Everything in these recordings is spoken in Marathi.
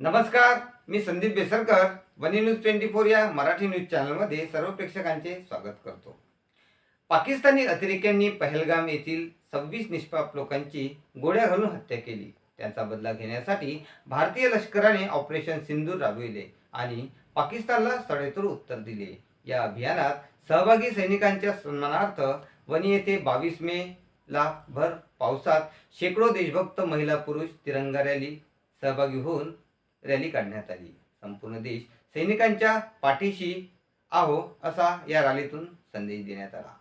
नमस्कार मी Sandeep Besarkar Wani news twenty four या मराठी न्यूज चॅनलमध्ये सर्व प्रेक्षकांचे स्वागत करतो. पाकिस्तानी अतिरेक्यांनी पहलगाम येथील सव्वीस निष्पाप लोकांची गोळ्या घालून हत्या केली. त्यांचा बदला घेण्यासाठी भारतीय लष्कराने ऑपरेशन सिंदूर राबविले आणि पाकिस्तानला सडेतोड उत्तर दिले. या अभियानात सहभागी सैनिकांच्या सन्मानार्थ वनी येथे बावीस मे ला भर पावसात शेकडो देशभक्त महिला पुरुष तिरंगा रॅली सहभागी होऊन रॅली काढण्यात आली. संपूर्ण देश सैनिकांच्या पाठीशी आहो असा या रॅलीतून संदेश देण्यात आला.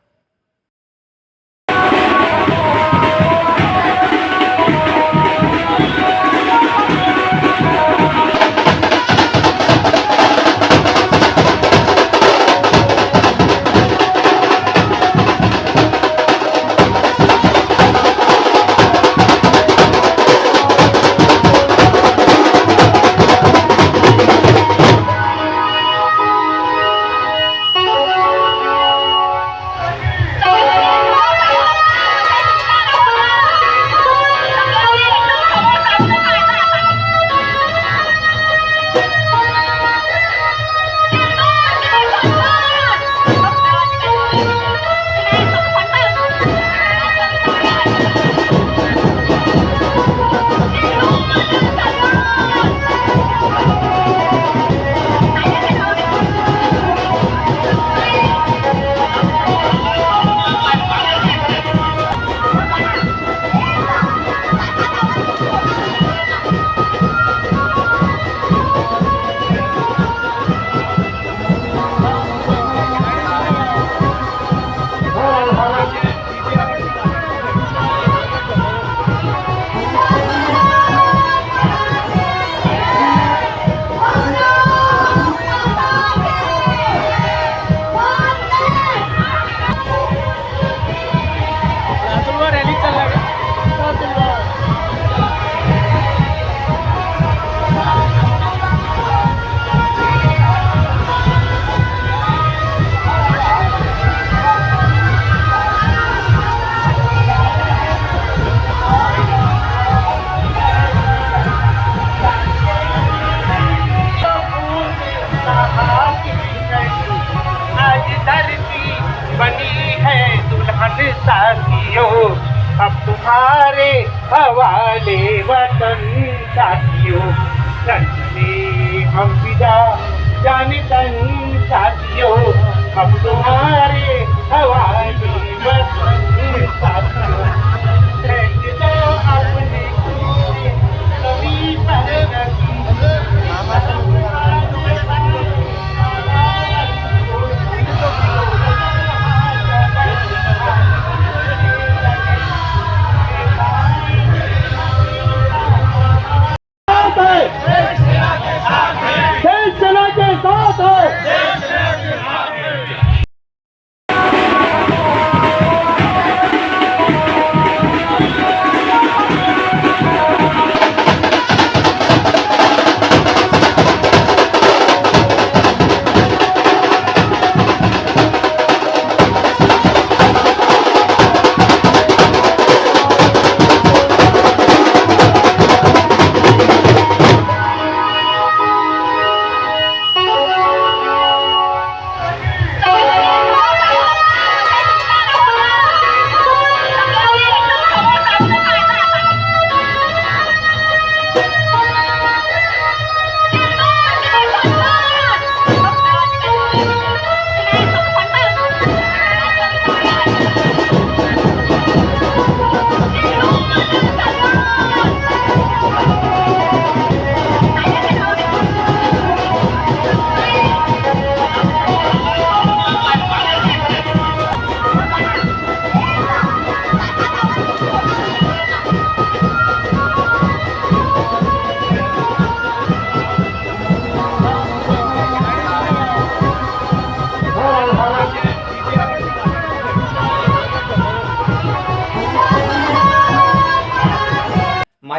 धरती बनी है दुल्हन साथियों। अब तुम्हारे हवाले वतन साथियों। चलने हम विदा जाने तन साथियों। अब तुम्हारे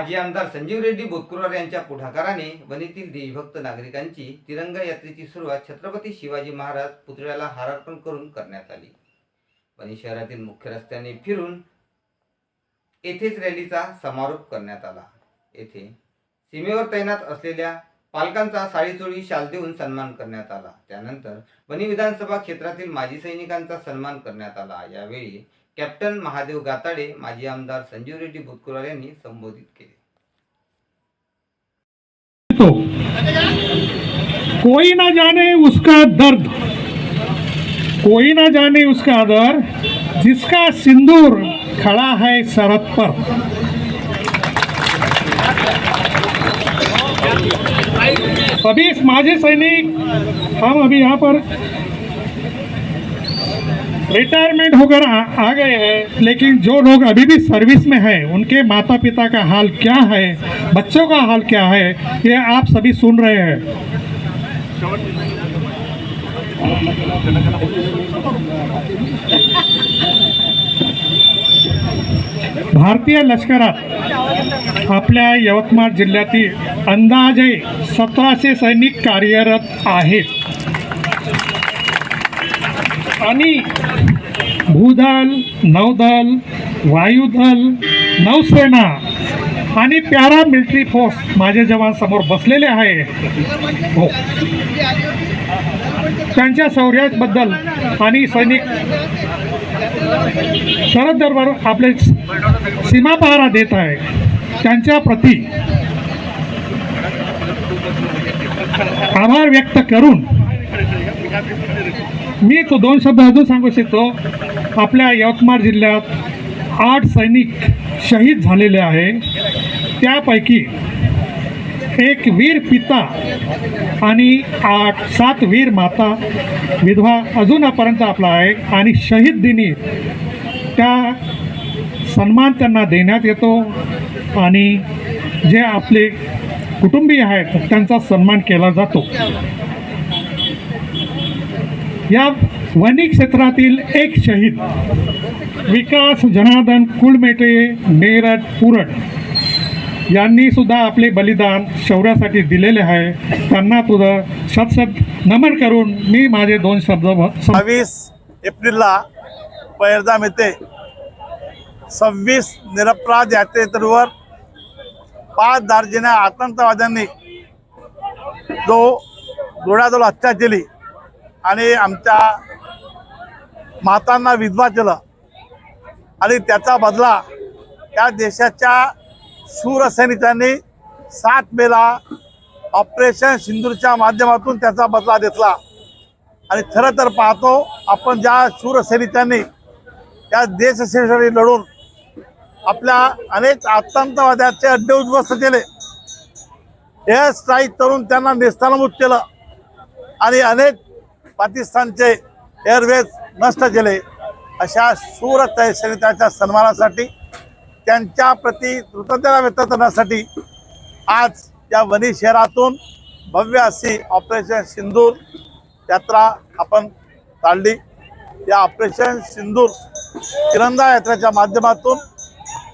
माजी आमदार संजीव रेड्डी बोतकुरार यांच्या पुढाकाराने वनीतील देशभक्त नागरिकांची तिरंगा यात्रेची सुरुवात छत्रपती शिवाजी महाराज पुतळ्याला हारार्पण करून करण्यात आली. वणी शहरातील मुख्य रस्त्याने फिरून येथेच रॅलीचा समारोप करण्यात आला. येथे सीमेवर तैनात असलेल्या पालकांचा साडीचोळी शाल देऊन सन्मान करण्यात आला. त्यानंतर वणी विधानसभा क्षेत्रातील माजी सैनिकांचा सन्मान करण्यात आला. यावेळी कॅप्टन महादेव गाताडे माजी आमदार संजीव रेड्डी भुतकुरार यांनी संबोधित केले. तो कोई ना जाने उसका दर्द कोई ना जाने उसका दर्द जिसका सिंदूर खड़ा है सरहद पर। अभी माझे सैनिक हम अभी यहाँ पर रिटायरमेंट होकर आ, आ गए हैं। लेकिन जो लोग अभी भी सर्विस में हैं उनके माता पिता का हाल क्या है? बच्चों का हाल क्या है? ये आप सभी सुन रहे हैं। भारतीय लष्करात आपल्या यवतमाळ जिल्ह्यातील अंदाजे सतराशे सैनिक कार्यरत आहेत. आणि भूदल नौदल वायुदल नौसेना आणि पॅरा मिलिटरी फोर्स माझे जवान समोर बसलेले आहे. हो. त्यांच्या शौर्याबद्दल आणि सैनिक सरहद दरबार आपले सीमा पहारा देत आहे. त्यांच्या प्रती आभार व्यक्त करून मी तो दोन शब्द अजून सांगू शकतो. आपल्या यवतमाळ जिल्ह्यात आठ सैनिक शहीद झालेले आहे. त्यापैकी एक वीर पिता आणि आठ सात वीर माता विधवा अजूनपर्यंत आपला आहे आणि शहीद दिनी त्या सन्मान त्यांना देण्यात येतो आणि जे आपले कुटुंबीय आहेत त्यांचा सन्मान केला जातो. या वणी क्षेत्रातील एक शहीद विकास जनार्दन कुळमेटे मेरठ पुरट यांनी सुद्धा आपले बलिदान शौर्यासाठी दिलेले आहे. त्यांना तुझं सतसत नमन करून मी माझे दोन शब्द सव्वीस एप्रिलला पैरदाम येथे सव्वीस निरपराध यात्रेतरवर पाच दार्जिना आतंकवाद्यांनी जो डोळ्याजवळ हत्या केली आणि आमच्या मातांना विधवा केलं. आणि त्याचा बदला त्या देशाच्या सूरसैनिकांनी सात मेला ऑपरेशन सिंदूरच्या माध्यमातून त्याचा बदला घेतला. आणि खरं तर पाहतो आपण ज्या सूरसैनिकांनी त्या देशसेवेसाठी लढून आपल्या अनेक आतंकवाद्याचे अड्डे उद्ध्वस्त केले. एअर स्ट्राईक करून त्यांना नेस्तानाबूत केलं. आणि अनेक पाकिस्तानचे एअरवेज नष्ट केले. अशा शूर तै- सैनिकांच्या सन्मानासाठी त्यांच्या प्रती कृतज्ञता व्यक्त करण्यासाठी आज या वनी शहरातून भव्य अशी ऑपरेशन सिंदूर यात्रा आपण काढली. या ऑपरेशन सिंदूर तिरंगा यात्रेच्या माध्यमातून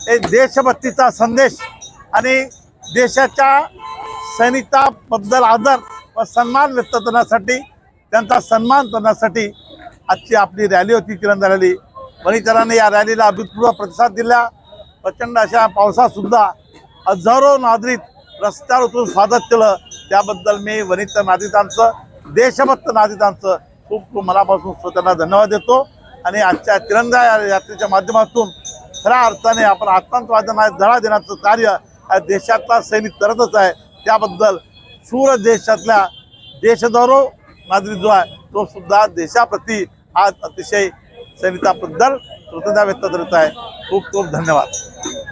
एक देशभक्तीचा संदेश आणि देशाच्या सैनिकाबद्दल आदर व सन्मान व्यक्त करण्यासाठी त्यांचा सन्मान करण्यासाठी आजची आपली रॅली होती किरण रॅली. वणीकरांनी या रॅलीला अभूतपूर्व प्रतिसाद दिला. प्रचंड अशा पावसातसुद्धा हजारो नागरिक रस्त्यावर उतरून स्वागत केलं. त्याबद्दल मी वनित नागरिकांचं देशभक्त नागरिकांचं खूप खूप मनापासून स्वतःला धन्यवाद देतो. आणि आजच्या तिरंगा या यात्रेच्या माध्यमातून खऱ्या अर्थाने आपण आतंकवादांना धडा देण्याचं कार्य या देशातला सैनिक करतच आहे. त्याबद्दल सूर देशातल्या देशद्रोह नागरिक जो आहे तो सुद्धा देशाप्रती आज अतिशय सैनिकाबद्दल कृतज्ञता व्यक्त करीत आहे. खूप खूप धन्यवाद.